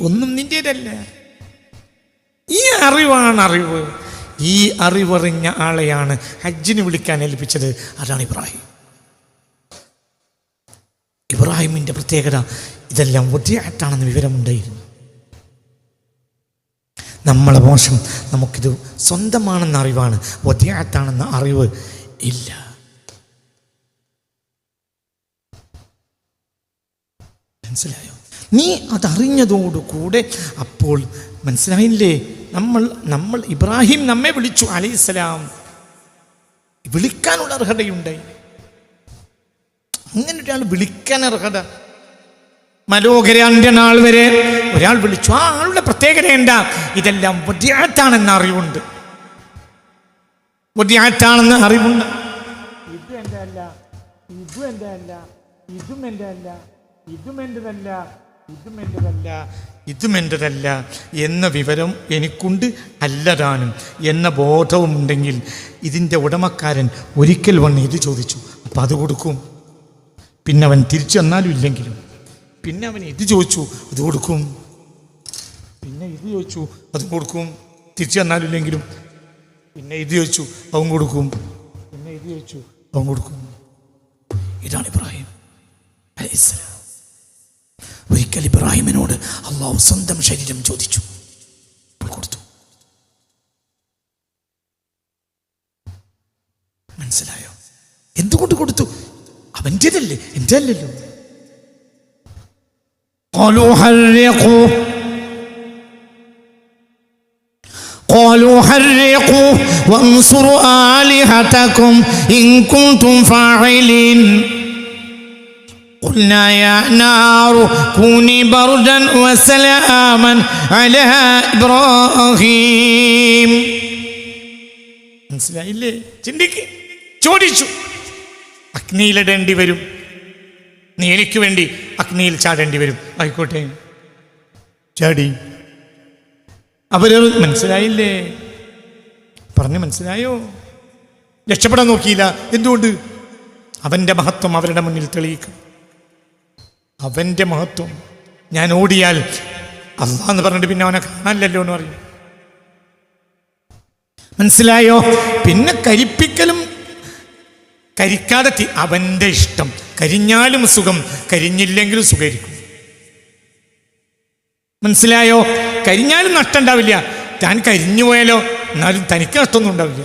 ഒന്നും നിന്റേതല്ല. ഈ അറിവാണ് അറിവ്. ഈ അറിവറിഞ്ഞ ആളെയാണ് ഹജ്ജിന് വിളിക്കാൻ ഏൽപ്പിച്ചത്. അതാണ് ഇബ്രാഹിം. ഇബ്രാഹിമിന്റെ പ്രത്യേകത ഇതെല്ലാം ഒറ്റയായിട്ടാണെന്ന് വിവരമുണ്ടായിരുന്നു. നമ്മളെ മോശം നമുക്കിത് സ്വന്തമാണെന്ന അറിവാണ്. ഒറ്റയായിട്ടാണെന്ന അറിവ് ഇല്ല. മനസ്സിലായോ? നീ അതറിഞ്ഞതോടുകൂടെ അപ്പോൾ മനസ്സിലായില്ലേ? നമ്മൾ നമ്മൾ ഇബ്രാഹിം നമ്മെ വിളിച്ചു അലൈഹിസ്സലാം വിളിക്കാനുള്ള അർഹതയുണ്ട്. അങ്ങനെ ഒരാൾ വിളിക്കാൻ അർഹത. മനോഹരാന്റെ നാൾ വരെ ഒരാൾ വിളിച്ചു. ആ ആളുടെ പ്രത്യേകത എന്താ? ഇതെല്ലാം ബുദ്ധിയാറ്റാണെന്ന അറിവുണ്ട്. ബുദ്ധിയാറ്റാണെന്ന് അറിവുണ്ട്. ഇത് എന്റെ അല്ല. ഇതും എന്റെ അല്ല. ഇതും എന്റെ അല്ല. ഇതും എന്റെതല്ല ഇതും എന്റെതല്ല ഇതും എന്റെതല്ല എന്ന വിവരം എനിക്കുണ്ട് അല്ലതാനും എന്ന ബോധവും ഉണ്ടെങ്കിൽ ഇതിന്റെ ഉടമക്കാരൻ ഒരിക്കൽ വന്ന് ഇത് ചോദിച്ചു. അപ്പം അത് കൊടുക്കും. പിന്നെ അവൻ തിരിച്ചു വന്നാലും ഇല്ലെങ്കിലും. പിന്നെ അവൻ ഇത് ചോദിച്ചു അത് കൊടുക്കും. പിന്നെ ഇത് ചോദിച്ചു അത് കൊടുക്കും. തിരിച്ചു വന്നാലും ഇല്ലെങ്കിലും പിന്നെ ഇത് ചോദിച്ചു അവൻ കൊടുക്കും. പിന്നെ ഇത് ചോദിച്ചു അവൻ കൊടുക്കും. ഇതാണ് ഇബ്രാഹിം അലൈഹിസ്സലാം. ഒരിക്കൽ ഇബ്രാഹിമിനോട് അള്ളാഹു സ്വന്തം ശരീരം ചോദിച്ചു അപ്പോൾ കൊടുത്തു മനസ്സിലായോ എന്തുകൊണ്ട് കൊടുത്തു അവൻ്റേതല്ലേ എൻ്റെ അല്ലല്ലോ قالوا حرقوا قالوا حرقوا وانصروا آلهتكم إن كنتم فاعلين قلنا يا نار كوني بردا وسلاما على إبراهيم മനസ്സിലായില്ലേ ചിന്തിക്ക് ചോദിച്ചു അഗ്നിയിലിടേണ്ടി വരും നീ എനിക്ക് വേണ്ടി അഗ്നിയിൽ ചാടേണ്ടി വരും ആയിക്കോട്ടെ ചാടി അവര് മനസ്സിലായില്ലേ പറഞ്ഞു മനസ്സിലായോ രക്ഷപ്പെടാൻ നോക്കിയില്ല എന്തുകൊണ്ട് അവന്റെ മഹത്വം അവരുടെ മുന്നിൽ തെളിയിക്കും അവന്റെ മഹത്വം. ഞാൻ ഓടിയാൽ അള്ളാന്ന് പറഞ്ഞിട്ട് പിന്നെ അവനെ കാണാനില്ലല്ലോ എന്ന് പറയും. മനസ്സിലായോ? പിന്നെ കരിപ്പിക്കലും കരിക്കാതെ അവന്റെ ഇഷ്ടം. കരിഞ്ഞാലും സുഖം കരിഞ്ഞില്ലെങ്കിലും സുഖരിക്കും മനസ്സിലായോ? കരിഞ്ഞാലും നഷ്ടം ഉണ്ടാവില്ല താൻ കരിഞ്ഞു പോയാലോ? എന്നാലും തനിക്ക് നഷ്ടമൊന്നും ഉണ്ടാവില്ല.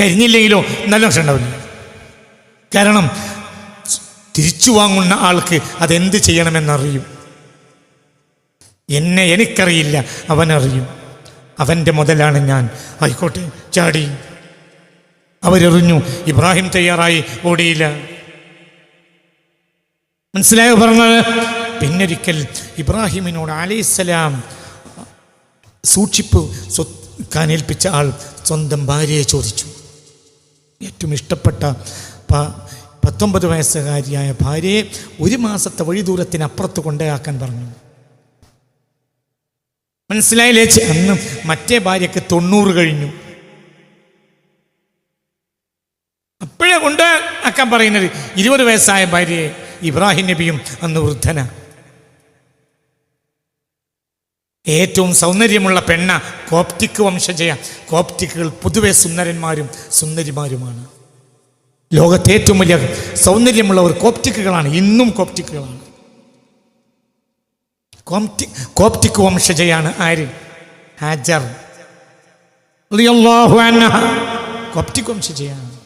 കരിഞ്ഞില്ലെങ്കിലോ? എന്നാലും നഷ്ടം ഉണ്ടാവില്ല കാരണം തിരിച്ചു വാങ്ങുന്ന ആൾക്ക് അതെന്ത് ചെയ്യണമെന്നറിയും? എന്നെ എനിക്കറിയില്ല അവനറിയും. അവന്റെ മുതലാണ് ഞാൻ. ആയിക്കോട്ടെ ചാടി. അവരെറിഞ്ഞു ഇബ്രാഹിം തയ്യാറായി ഓടിയില്ല. മനസ്സിലായോ പറഞ്ഞത്? പിന്നൊരിക്കൽ ഇബ്രാഹിമിനോട് അലൈസലാം സൂക്ഷിപ്പ് സ്വക്കാൻ ഏൽപ്പിച്ച ആൾ സ്വന്തം ഭാര്യയെ ചോദിച്ചു. ഏറ്റവും ഇഷ്ടപ്പെട്ട പത്തൊമ്പത് വയസ്സുകാരിയായ ഭാര്യയെ ഒരു മാസത്തെ വഴി ദൂരത്തിനപ്പുറത്ത് കൊണ്ടേയാക്കാൻ പറഞ്ഞു. മനസ്സിലായില്ലേ? അന്ന് മറ്റേ ഭാര്യക്ക് തൊണ്ണൂറ് കഴിഞ്ഞു. അപ്പോഴേ കൊണ്ട് ആക്കാൻ പറയുന്നത് ഇരുപത് വയസ്സായ ഭാര്യയെ ഇബ്രാഹിം നബിയും അന്ന് വൃദ്ധന. ഏറ്റവും സൗന്ദര്യമുള്ള പെണ്ണ കോപ്റ്റിക് വംശജയ. കോപ്റ്റിക്കുകൾ പൊതുവെ സുന്ദരന്മാരും സുന്ദരിമാരുമാണ്. ലോകത്തെ ഏറ്റവും വലിയ സൗന്ദര്യമുള്ളവർ കോപ്റ്റിക്കുകളാണ്. ഇന്നും കോപ്റ്റിക്കുകളാണ്. കോപ്റ്റി കോപ്റ്റിക് വംശജയാണ് ആര്? ഹാജർ. കോപ്റ്റിക് വംശജയാണ്.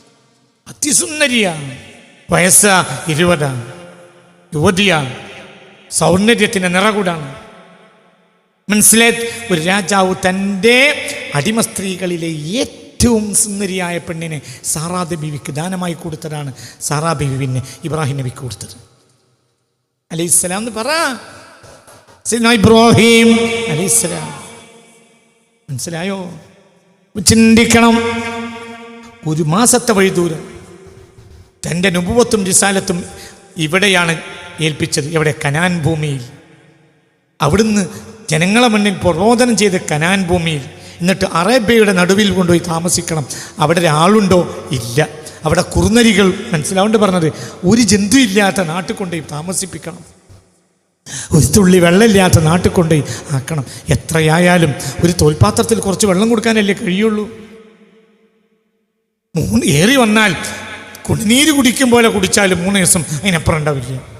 അതിസുന്ദരിയാണ്. വയസ്സ് ഇരുപതാണ്. യുവതിയാണ്. സൗന്ദര്യത്തിന്റെ നിറകൂടാണ്. മനസ്സിലായി ഒരു രാജാവ് തന്റെ അടിമ സ്ത്രീകളിലെ ഏറ്റവും സുന്ദരിയായ പെണ്ണിനെ സാറാദ് ബീവിക്ക് ദാനമായി കൊടുത്തതാണ്. സാറാ ബീവിനെ ഇബ്രാഹിം നബിക്ക് കൊടുത്തത്. അലൈഹി അലൈഹിസ്സലാം എന്ന് പറ. ഇബ്രാഹിം അലൈഹി അലൈഹിസ്സലാം മനസ്സിലായോ? ചിന്തിക്കണം. ഒരു മാസത്തെ വഴി ദൂരം. തന്റെ നുപുവത്തും രിസാലത്തും ഇവിടെയാണ് ഏൽപ്പിച്ചത്. എവിടെ? കനാൻ ഭൂമിയിൽ. അവിടുന്ന് ജനങ്ങളെ മുന്നിൽ പ്രബോധനം ചെയ്ത് കനാൻ ഭൂമിയിൽ. എന്നിട്ട് അറേബ്യയുടെ നടുവിൽ കൊണ്ടുപോയി താമസിക്കണം. അവിടെ ഒരാളുണ്ടോ? ഇല്ല. അവിടെ കുറുനരികൾ മനസ്സിലാവുണ്ട് പറഞ്ഞത്? ഒരു ജന്തു ഇല്ലാത്ത നാട്ടിൽ കൊണ്ടുപോയി താമസിപ്പിക്കണം. ഒരു തുള്ളി വെള്ളമില്ലാത്ത നാട്ടിൽ കൊണ്ടുപോയി ആക്കണം. എത്രയായാലും ഒരു തോൽപാത്രത്തിൽ കുറച്ച് വെള്ളം കൊടുക്കാനല്ലേ കഴിയുള്ളൂ. മൂന്ന് ഏറി വന്നാൽ കുടിനീര് കുടിക്കും പോലെ കുടിച്ചാലും മൂന്ന് ദിവസം അതിനപ്പുറം ഉണ്ടാവില്ല.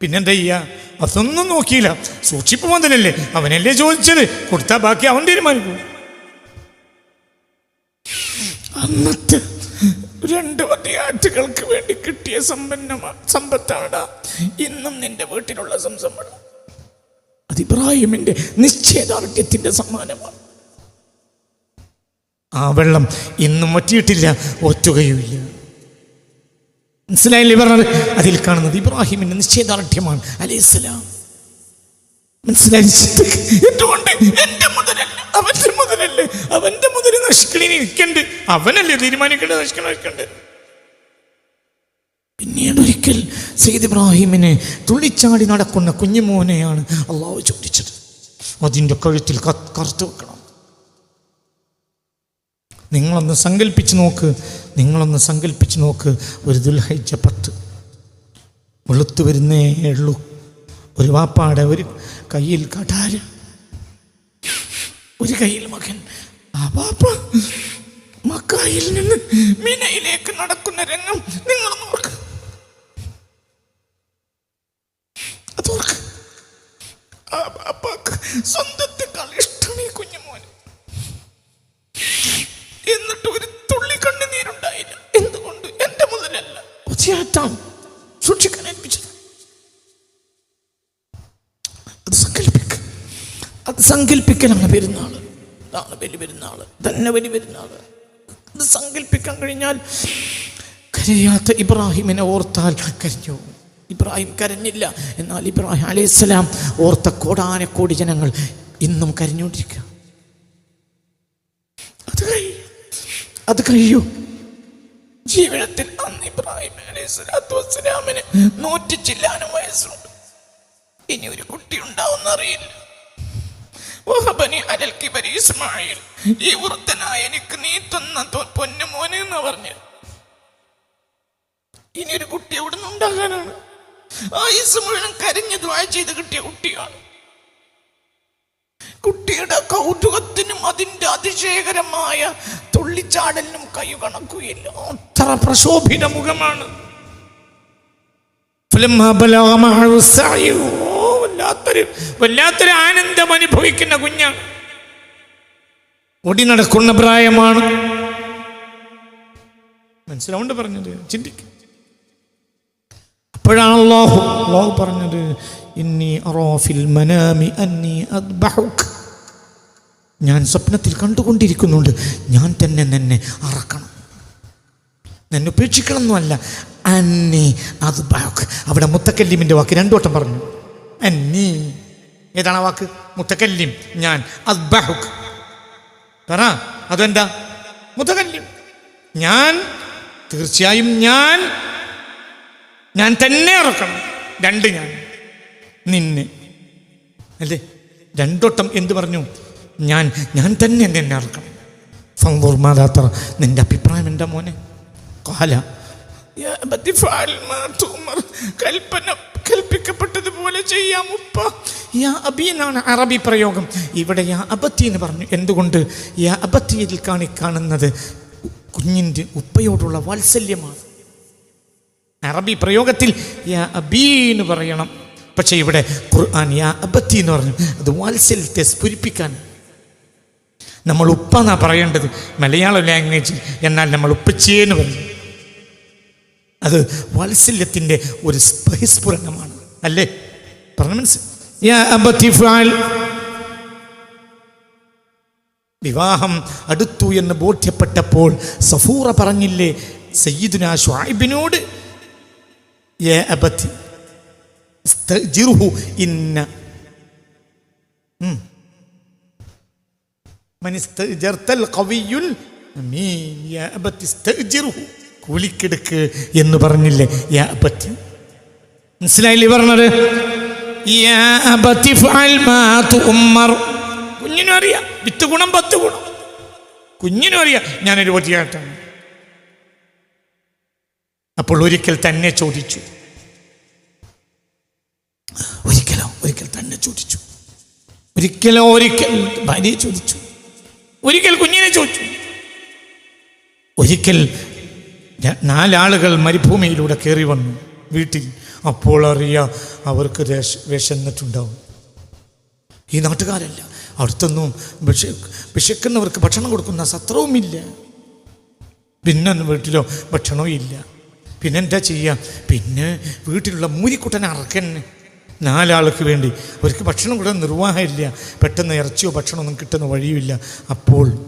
പിന്നെന്താ ചെയ്യുക അതൊന്നും നോക്കിയില്ല. സൂക്ഷിപ്പ് മുതലല്ലേ അവനല്ലേ ചോദിച്ചത്. കൊടുത്താൽ ബാക്കി അവൻ തീരുമാനിക്കും. അന്നത്തെ രണ്ട് പതിയാറ്റുകൾക്ക് വേണ്ടി കിട്ടിയ സമ്പന്നമാണ് സമ്പത്താണ് ഇന്നും നിന്റെ വീട്ടിലുള്ള സംസമ്പണം അത് ഇബ്രാഹിമിന്റെ നിശ്ചയദാർഢ്യത്തിന്റെ സമ്മാനമാണ്. ആ വെള്ളം ഇന്നും ഒറ്റിയിട്ടില്ല ഒറ്റുകയുമില്ല മനസ്സിലായില്ലേ പറഞ്ഞത് അതിൽ കാണുന്നത്? ഇബ്രാഹിമിന്റെ നിശ്ചയദാർഢ്യമാണ്. അലൈഹിസ്സലാം മനസ്സിലായി? എന്തുകൊണ്ട്? എന്റെ മുതലല്ല? അവന്റെ മുതലല്ലേ? അവന്റെ മുതൽ നശിക്കണേ നിൽക്കണ്ട്. അവനല്ലേ തീരുമാനിക്കേണ്ടത്? നശിക്കണം? നശിക്കണ്ട്. പിന്നീട് ഒരിക്കൽ സെയ്ദ് ഇബ്രാഹിമിനെ തുള്ളിച്ചാടി നടക്കുന്ന കുഞ്ഞുമോനെയാണ് അള്ളാഹു ചോദിച്ചത്. അതിന്റെ കഴുത്തിൽ കറുത്ത് വെക്കണം. നിങ്ങളൊന്ന് സങ്കല്പിച്ച് നോക്ക്. നിങ്ങളൊന്ന് സങ്കല്പിച്ച് നോക്ക്. ഒരു ദുൽഹൈജ പത്ത്. വെളുത്തു വരുന്നേ ഉള്ളൂ. ഒരു വാപ്പാടെ ഒരു കയ്യിൽ കടാര. ഒരു കയ്യിൽ മകൻ. ആ വാപ്പ മക്കായിൽ നിന്ന് മിനയിലേക്ക് നടക്കുന്ന രംഗം നിങ്ങൾ നോക്ക് അതോർക്ക് സ്വന്തത്തെക്കാൾ ഇഷ്ടം ഈ കുഞ്ഞുമോന് എന്നിട്ട് ഒരു തുള്ളി കണ്ണുനീരുണ്ടായില്ല എന്തുകൊണ്ട്? എന്റെ മുതലല്ല. ഒച്ചയാട്ടാം സൂക്ഷിക്കാൻ ഏൽപ്പിച്ചത്. അത് സങ്കല്പിക്ക. അത് സങ്കല്പിക്കലാണ് പെരുന്നാൾ അതാണ് വലിയ പെരുന്നാൾ തന്നെ വലിയ പെരുന്നാൾ അത് സങ്കല്പിക്കാൻ കഴിഞ്ഞാൽ കരയാത്ത ഇബ്രാഹിമിനെ ഓർത്താൽ കരഞ്ഞു ഇബ്രാഹിം കരഞ്ഞില്ല. എന്നാൽ ഇബ്രാഹിം അലൈഹിസ്സലാം ഓർത്ത കോടാനക്കോടി ജനങ്ങൾ ഇന്നും കരഞ്ഞുകൊണ്ടിരിക്കുക അത് കഴിയും അത് കഴിയൂ. ജീവിതത്തിൽ അന്ന് ഇബ്രാഹിം അലൈഹി സ്വലാത്തു വസ്സലാമിന് നൂറ്റി ചില്ലാനും വയസ്സുണ്ട്. ഇനി ഒരു കുട്ടി ഉണ്ടാവുന്ന അറിയില്ല ഈ വൃത്തനായ എനിക്ക് നീ തന്ന പൊന്നുമോനെ എന്ന് പറഞ്ഞു. ഇനി ഒരു കുട്ടി എവിടെ നിന്നുണ്ടാകാനാണ് ആയുസ് മുഴുവൻ കരഞ്ഞ് ദ്വാ ചെയ്ത് കിട്ടിയ കുട്ടിയാണ്. കുട്ടിയുടെ കൗതുകത്തിനും അതിന്റെ അതിശയകരമായ തുള്ളിച്ചാടലിനും കൈകണക്കുകയില്ല അത്ര പ്രശോഭിത മുഖമാണ്. വല്ലാത്തൊരു വല്ലാത്തൊരു ആനന്ദം അനുഭവിക്കുന്ന കുഞ്ഞാണ്. ഒടി നടക്കുന്ന പ്രായമാണ്. മനസ്സിലാവുണ്ട് പറഞ്ഞത്? ചിന്തിക്കും. അപ്പോഴാണ് അള്ളാഹു അള്ളാഹു പറഞ്ഞത് ഇന്നി അറോഫിൽ മനാമി അന്നി അദ്ബഹുക്. ഞാൻ സ്വപ്നത്തിൽ കണ്ടുകൊണ്ടിരിക്കുന്നുണ്ട്. ഞാൻ തന്നെ നിന്നെ അറക്കണം. നിന്നെ ഉപേക്ഷിക്കണം എന്നല്ല അന്നി അത് അവിടെ മുത്തക്കല്ലിമിന്റെ വാക്ക് രണ്ടു വട്ടം പറഞ്ഞു. അന്നി. ഏതാണ് വാക്ക്? മുത്തക്കല്ലിം. ഞാൻ അദ്ബഹുക്. പറ അതെന്താ? മുത്തകല്യം ഞാൻ തീർച്ചയായും ഞാൻ ഞാൻ തന്നെ ഇറക്കണം രണ്ട് ഞാൻ. നിന്നെ. അല്ലേ? രണ്ടോട്ടം എന്ത് പറഞ്ഞു? ഞാൻ ഞാൻ തന്നെ നിന്നെ അറക്കണം. ഫൻദുർ മാതാത്ര നിന്റെ അഭിപ്രായം എന്താ മോനെ? കാല. കൽപ്പന കൽപ്പിക്കപ്പെട്ടതുപോലെ ചെയ്യാം ഉപ്പ. യാ അബി എന്നാണ് അറബി പ്രയോഗം. ഇവിടെ യാ അബത്തി എന്ന് പറഞ്ഞു. എന്തുകൊണ്ട്? യാ അബത്തിയിൽ കാണി കാണുന്നത് കുഞ്ഞിന്റെ ഉപ്പയോടുള്ള വാത്സല്യമാണ്. അറബി പ്രയോഗത്തിൽ യാ അബീ എന്ന് പറയണം. പക്ഷേ ഇവിടെ ഖുർആൻ യാ അബത്തി എന്ന് പറഞ്ഞു. അത് വാത്സല്യത്തെ സ്ഫുരിപ്പിക്കാൻ. നമ്മൾ ഉപ്പ എന്നാ പറയേണ്ടത്? മലയാള ലാംഗ്വേജിൽ എന്നാൽ നമ്മൾ ഉപ്പച്ചേന്ന് പറഞ്ഞു അത് വാത്സല്യത്തിന്റെ ഒരു ബഹിസ്ഫുരണമാണ്. അല്ലേ? പറഞ്ഞു മനസ്സിലായി. വിവാഹം അടുത്തു എന്ന് ബോധ്യപ്പെട്ടപ്പോൾ സഫൂറ പറഞ്ഞില്ലേ? സയ്യിദുന ഷായിബിനോട് ഏ അബത്തി ഇന്ന. എന്ന് പറഞ്ഞില്ലേ? മനസ്സിലായില്ലേ പറഞ്ഞത്? കുഞ്ഞിനും അറിയാം. വിത്ത് ഗുണം പത്ത് ഗുണം കുഞ്ഞിനും അറിയാം. ഞാനൊരു പതിയായിട്ടാണ് അപ്പോൾ ഒരിക്കൽ തന്നെ ചോദിച്ചു. ഒരിക്കലോ ഒരിക്കൽ തന്നെ ചോദിച്ചു. ഒരിക്കലോ ഒരിക്കൽ ഭാര്യയെ ചോദിച്ചു. ഒരിക്കൽ കുഞ്ഞിനെ ചോദിച്ചു. ഒരിക്കൽ നാലാളുകൾ മരുഭൂമിയിലൂടെ കയറി വന്നു. വീട്ടിൽ അപ്പോൾ അറിയാം അവർക്ക് രേഷ- വിശന്നിട്ടുണ്ടാവും. ഈ നാട്ടുകാരല്ല. അവിടുത്തൊന്നും വിഷ വിശക്കുന്നവർക്ക് ഭക്ഷണം കൊടുക്കുന്ന സത്രവുമില്ല. പിന്നെ വീട്ടിലോ ഭക്ഷണവും ഇല്ല പിന്നെന്താ ചെയ്യുക പിന്നെ വീട്ടിലുള്ള മൂരിക്കുട്ടനെ അറക്കന്നെ നാലാൾക്ക് വേണ്ടി. അവർക്ക് ഭക്ഷണം കൂടെ നിർവാഹമില്ല. പെട്ടെന്ന് ഇറച്ചിയോ ഭക്ഷണമൊന്നും കിട്ടുന്ന വഴിയുമില്ല. അപ്പോൾ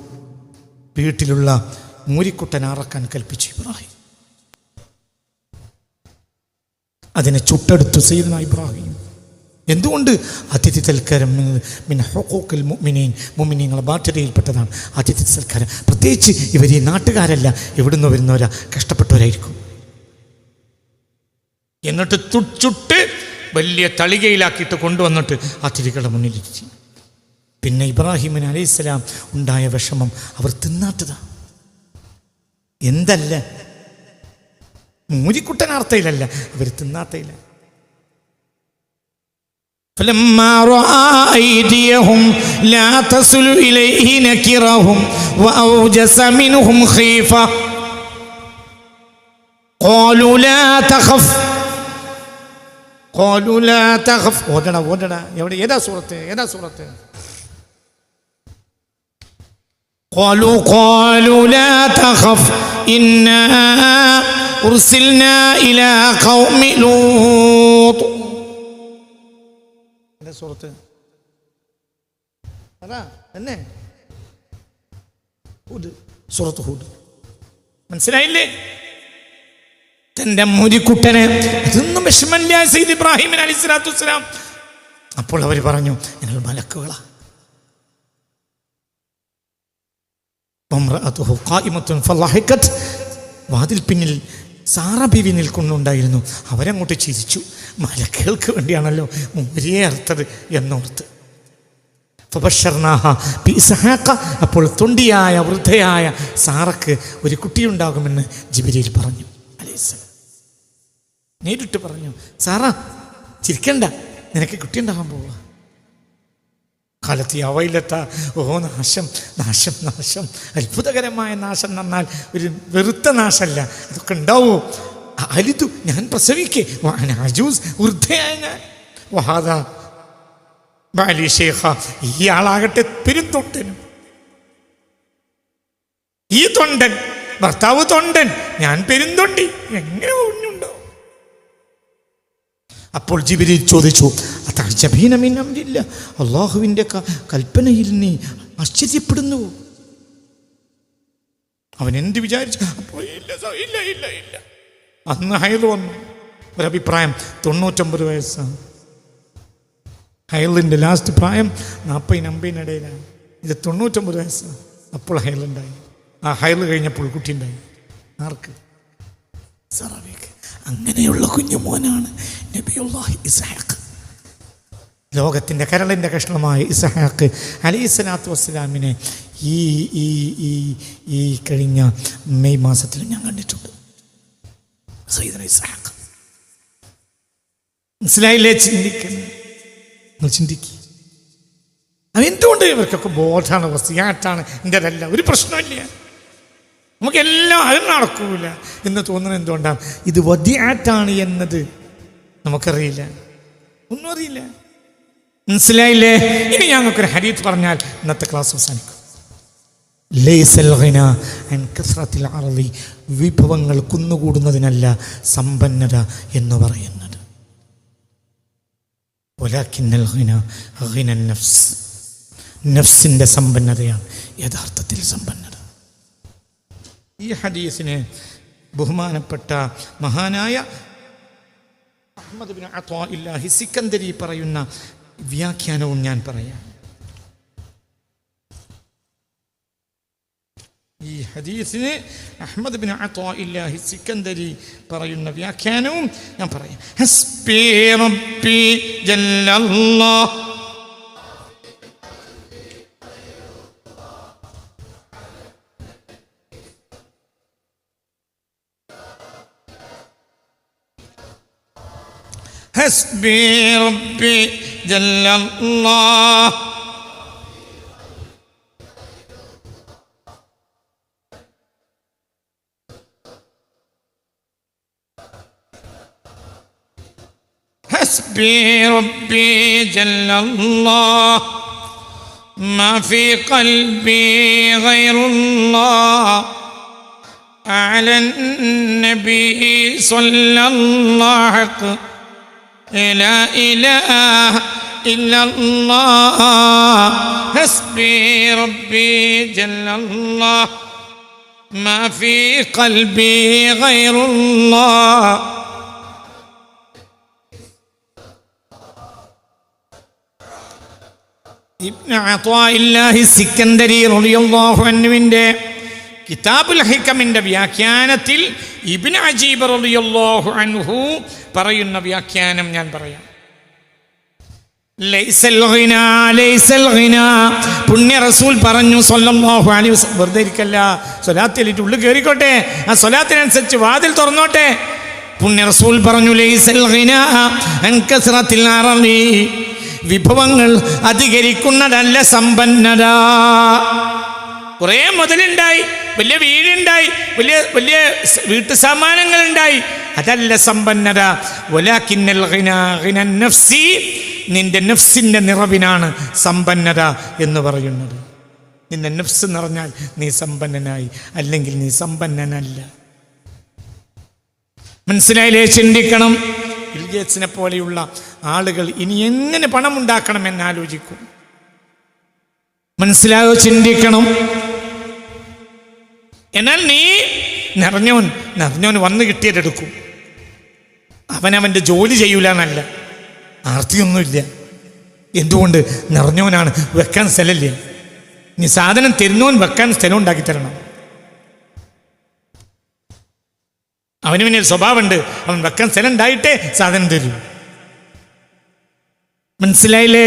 വീട്ടിലുള്ള മൂരിക്കുട്ടൻ ആറക്കാൻ കൽപ്പിച്ചു ഇബ്രാഹിം. അതിനെ ചുട്ടെടുത്തു സയ്യിദ്ന ഇബ്രാഹിം. എന്തുകൊണ്ട്? അതിഥി സൽക്കാരം മിൻ ഹുഖൂഖിൽ മുഅ്മിനീൻ. മുഅ്മിനീങ്ങളെ ബാധ്യതയിൽപ്പെട്ടതാണ് അതിഥി സൽക്കാരം. പ്രത്യേകിച്ച് ഇവർ ഈ നാട്ടുകാരല്ല. എവിടുന്ന് വരുന്നവരാ. കഷ്ടപ്പെട്ടവരായിരിക്കും. എന്നിട്ട് ചുട്ട് വലിയ തളികയിലാക്കിയിട്ട് കൊണ്ടുവന്നിട്ട് അതിഥികളുടെ മുന്നിലിരുത്തി പിന്നെ ഇബ്രാഹിമിന് അലൈഹിസ്സലാം ഉണ്ടായ വിഷമം അവർ തിന്നാത്തതാണ് എന്തല്ല മൂരിക്കുട്ടൻ അർത്ഥയിലല്ല അവർ തിന്നാത്തയില്ല فلما رأى أيديهم لا تصل إليه نكرهم وأوجس منهم خيفة قالوا لا تخف قالوا لا تخف ഓടടാ ഓടടാ എവിടെ ഏതാ സൂറത്ത് ഏതാ സൂറത്ത് قالوا قالوا لا تخف إنا أرسلنا إلى قوم لوط എന്താ സുഹൃത്ത് അതാ എന്നെ ഹൂദ് സുഹൃത്ത് ഹൂദ് മനസ്സിലായില്ലേ തന്റെ മുരിക്കുട്ടനെ ഇതൊന്നും വിഷമല്ല സെയ്ദ് ഇബ്രാഹിമിൻ അലി സ്വലാത്തു വസ്സലാം. അപ്പോൾ അവർ പറഞ്ഞു ഞങ്ങൾ മലക്കുകളാ. വാതിൽ പിന്നിൽ സാറ ബിവി നിൽക്കുന്നുണ്ടായിരുന്നു. അവരങ്ങോട്ട് ചിരിച്ചു. മലക്കുകൾക്ക് വേണ്ടിയാണല്ലോ മുരിയെ അർത്ഥത് എന്നോർത്ത്. അപ്പോൾ തൊണ്ടിയായ വൃദ്ധയായ സാറക്ക് ഒരു കുട്ടിയുണ്ടാകുമെന്ന് ജിബിരിയിൽ പറഞ്ഞു. നേരിട്ട് പറഞ്ഞു സാറാ ചിരിക്കണ്ട. നിനക്ക് കുട്ടിയുണ്ടാകാൻ പോവുക കാലത്ത് അവയിലെത്ത ഓ നാശം നാശം നാശം. അത്ഭുതകരമായ നാശം എന്നാൽ ഒരു വെറുത്ത നാശമല്ല അതൊക്കെ ഉണ്ടാവോ. അലിതു ഞാൻ പ്രസവിക്കേ. വാനാജൂസ് വൃദ്ധയായ ഞാൻ. വഹാദ ബാലി ഷേഖ ഈ ആളാകട്ടെ പെരുന്തൊണ്ടനും ഈ തൊണ്ടൻ ഭർത്താവ് തൊണ്ടൻ ഞാൻ പെരുന്തൊണ്ടി എങ്ങനെ കുഞ്ഞുണ്ടോ അപ്പോൾ ജിബിരി ചോദിച്ചു അത്തീനമില്ല അള്ളാഹുവിന്റെ കൽപ്പനയിൽ നീ ആശ്ചര്യപ്പെടുന്നു അവൻ എന്ത് വിചാരിച്ചു? അപ്പോൾ ഇല്ല ഇല്ല ഇല്ല ഇല്ല. അന്ന് ഹയൽ വന്നു. ഒരഭിപ്രായം തൊണ്ണൂറ്റൊമ്പത് വയസ്സാണ്. ഹയലിന്റെ ലാസ്റ്റ് പ്രായം നാൽപ്പതിന് അമ്പതിനിടയിലാണ് ഇത് തൊണ്ണൂറ്റൊമ്പത് വയസ്സാണ്. അപ്പോൾ ഹയലുണ്ടായി ആ ഹയൽ കഴിഞ്ഞപ്പോൾ കുട്ടി ഉണ്ടായി. ആർക്ക്? സറവേക്ക് അങ്ങനെയുള്ള കുഞ്ഞുമോനാണ് നബിയുള്ളാഹി ഇസ്ഹാഖ്. ലോകത്തിന്റെ കരളിന്റെ കഷ്ണമായ ഇസ്ഹാഖ് അലി സ്വലാത്തു വസ്സലാമിനെ ഈ ഈ ഈ ഈ കഴിഞ്ഞ മെയ് മാസത്തിൽ ഞാൻ കണ്ടിട്ടുണ്ട്. സയ്യിദന ഇസ്ഹാഖ്. മനസ്സിലായില്ലേ? ചിന്തിക്കുന്നു ചിന്തിക്കുക അതെന്തുകൊണ്ട് ഇവർക്കൊക്കെ ബോധാണ് വസിയാട്ടാണ് എന്റെതല്ല ഒരു പ്രശ്നമില്ല നമുക്കെല്ലാം അത് നടക്കൂല എന്ന് തോന്നുന്നത് എന്തുകൊണ്ടാണ്? ഇത് വധിയാറ്റാണ് എന്നത് നമുക്കറിയില്ല. ഒന്നും അറിയില്ല. മനസ്സിലായില്ലേ? ഇനി ഞങ്ങൾക്കൊരു ഹരീത്ത് പറഞ്ഞാൽ ഇന്നത്തെ ക്ലാസ് അവസാനിക്കും. വിഭവങ്ങൾ കുന്നുകൂടുന്നതിനല്ല സമ്പന്നത എന്ന് പറയുന്നത്. നഫ്സിന്റെ സമ്പന്നതയാണ് യഥാർത്ഥത്തിൽ സമ്പന്നത. ഈ ഹദീസിനെ ബഹുമാനപ്പെട്ട മഹാനായ Ahmad bin Ata Illahi Sikandari പറയുന്ന വ്യാഖ്യാനവും ഞാൻ പറയാം. ഈ ഹദീസിന് അഹമ്മദ് ബിൻ ഇല്ലാഹി സിക്കന്ദരി പറയുന്ന വ്യാഖ്യാനവും ഞാൻ പറയാം. حسبي ربي جل الله. حسبي ربي جل الله. ما في قلبي غير الله. على النبي صلى الله عليه وسلم. لا إله إلا الله حسبي ربي جل الله ما في قلبي غير الله ഇബ്നു അത്വാഇല്ലാഹി സിക്കന്ദരി റളിയല്ലാഹു അൻഹുവിൻ്റെ കിതാബുൽ ഹിക്കമിന്റെ വ്യാഖ്യാനത്തിൽ ഇബിൻ അജീബ് റളിയല്ലാഹു അൻഹു പറയുന്ന വ്യാഖ്യാനം ഞാൻ പറയാം. പുണ്യ റസൂൽ പറഞ്ഞു അലൈഹി വസല്ലം വെറുതെ ഇരിക്കല്ല. സ്വലാത്തിലിട്ട് ഉള്ളിൽ കയറിക്കോട്ടെ ആ സ്വലാത്തിനനുസരിച്ച് വാതിൽ തുറന്നോട്ടെ. പുണ്യ റസൂൽ പറഞ്ഞു. വിഭവങ്ങൾ അധികരിക്കുന്നതല്ല സമ്പന്നത. കുറേ മുതലുണ്ടായി. വലിയ വീടുണ്ടായി വലിയ വലിയ വീട്ടു സാമാനങ്ങളുണ്ടായി അതല്ല സമ്പന്നത. നഫ്സി നിന്റെ നഫ്സിന്റെ നിറവിനാണ് സമ്പന്നത എന്ന് പറയുന്നത്. നിന്റെ നഫ്സ് നിറഞ്ഞാൽ നീ സമ്പന്നനായി അല്ലെങ്കിൽ നീ സമ്പന്നനല്ല. മനസ്സിലായില്ലേ? ചിന്തിക്കണം. ബിൽഗേറ്റ്സിനെ പോലെയുള്ള ആളുകൾ ഇനി എങ്ങനെ പണം ഉണ്ടാക്കണം എന്നാലോചിക്കും മനസ്സിലായോ? ചിന്തിക്കണം. എന്നാൽ നീ നിറഞ്ഞവൻ നിറഞ്ഞവൻ വന്ന് കിട്ടിയതെടുക്കും അവനവന്റെ ജോലി ചെയ്യൂല എന്നല്ല. ആർത്തിയൊന്നുമില്ല. എന്തുകൊണ്ട്? നിറഞ്ഞവനാണ് വെക്കാൻ സ്ഥലമില്ല. നീ സാധനം തരുന്നവൻ വെക്കാൻ സ്ഥലം ഉണ്ടാക്കി തരണം. അവന് പിന്നെ ഒരു സ്വഭാവമുണ്ട്. അവൻ വെക്കാൻ സ്ഥലം ഉണ്ടായിട്ടേ സാധനം തരൂ. മനസ്സിലായില്ലേ?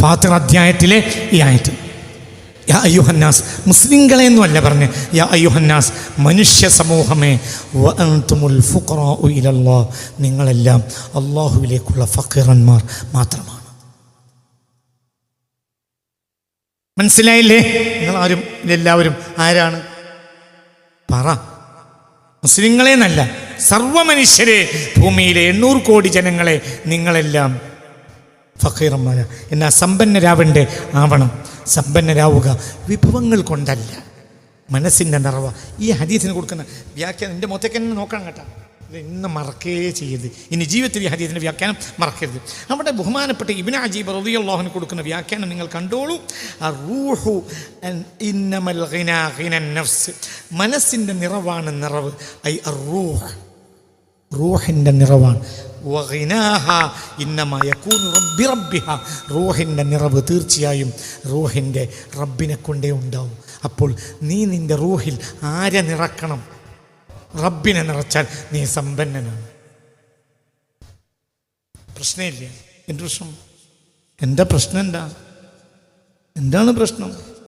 ഫാത്തിർ അധ്യായത്തിലെ ഈ ആയത്ത്. യാ അയ്യുഹന്നാസ് മുസ്ലിങ്ങളെ എന്നല്ല പറഞ്ഞ്. യാ അയ്യുഹന്നാസ് മനുഷ്യ സമൂഹമേ വ അൻതുമുൽ ഫുഖറാഉ നിങ്ങളെല്ലാം അള്ളാഹുവിലേക്കുള്ള ഫക്കീറന്മാർ മാത്രമാണ്. മനസ്സിലായില്ലേ? നിങ്ങളാരും എല്ലാവരും ആരാണ്? പറ. മുസ്ലിങ്ങളെ എന്നല്ല സർവ മനുഷ്യരെ ഭൂമിയിലെ എണ്ണൂറ് കോടി ജനങ്ങളെ നിങ്ങളെല്ലാം ഫക്കീറന്മാര എന്നാ സമ്പന്നരാവണ്ടേ? ആവണം. സമ്പന്നരാവുക. വിഭവങ്ങൾ കൊണ്ടല്ല. മനസ്സിന്റെ നിറവ. ഈ ഹദീസിന് കൊടുക്കുന്ന വ്യാഖ്യാനം എന്റെ മൊത്തക്കന്നെ നോക്കണം കേട്ടോ. ഇന്ന് മറക്കേ ചെയ്യരുത്. ഇനി ജീവിതത്തിൽ ഈ ഹദീസിന്റെ വ്യാഖ്യാനം മറക്കരുത്. നമ്മുടെ ബഹുമാനപ്പെട്ട ഇബിൻ അജീബ് റളിയല്ലാഹുവിന് കൊടുക്കുന്ന വ്യാഖ്യാനം നിങ്ങൾ കണ്ടോളൂ. റൂഹു നഫ്സ് മനസ്സിന്റെ നിറവാണ് നിറവ്. ഐ റൂഹ് റൂഹിന്റെ നിറവാണ്. റബ്ബി റൂഹിന്റെ നിറവ് തീർച്ചയായും റൂഹിന്റെ റബ്ബിനെ കൊണ്ടേ ഉണ്ടാവും. അപ്പോൾ നീ നിന്റെ റൂഹിൽ ആരെ നിറക്കണം? റബ്ബിനെ നിറച്ചാൽ നീ സമ്പന്നനാണ്. പ്രശ്നമില്ല. എന്ത് പ്രശ്നം? എന്താ പ്രശ്നം എന്താ? എന്താണ് പ്രശ്നം?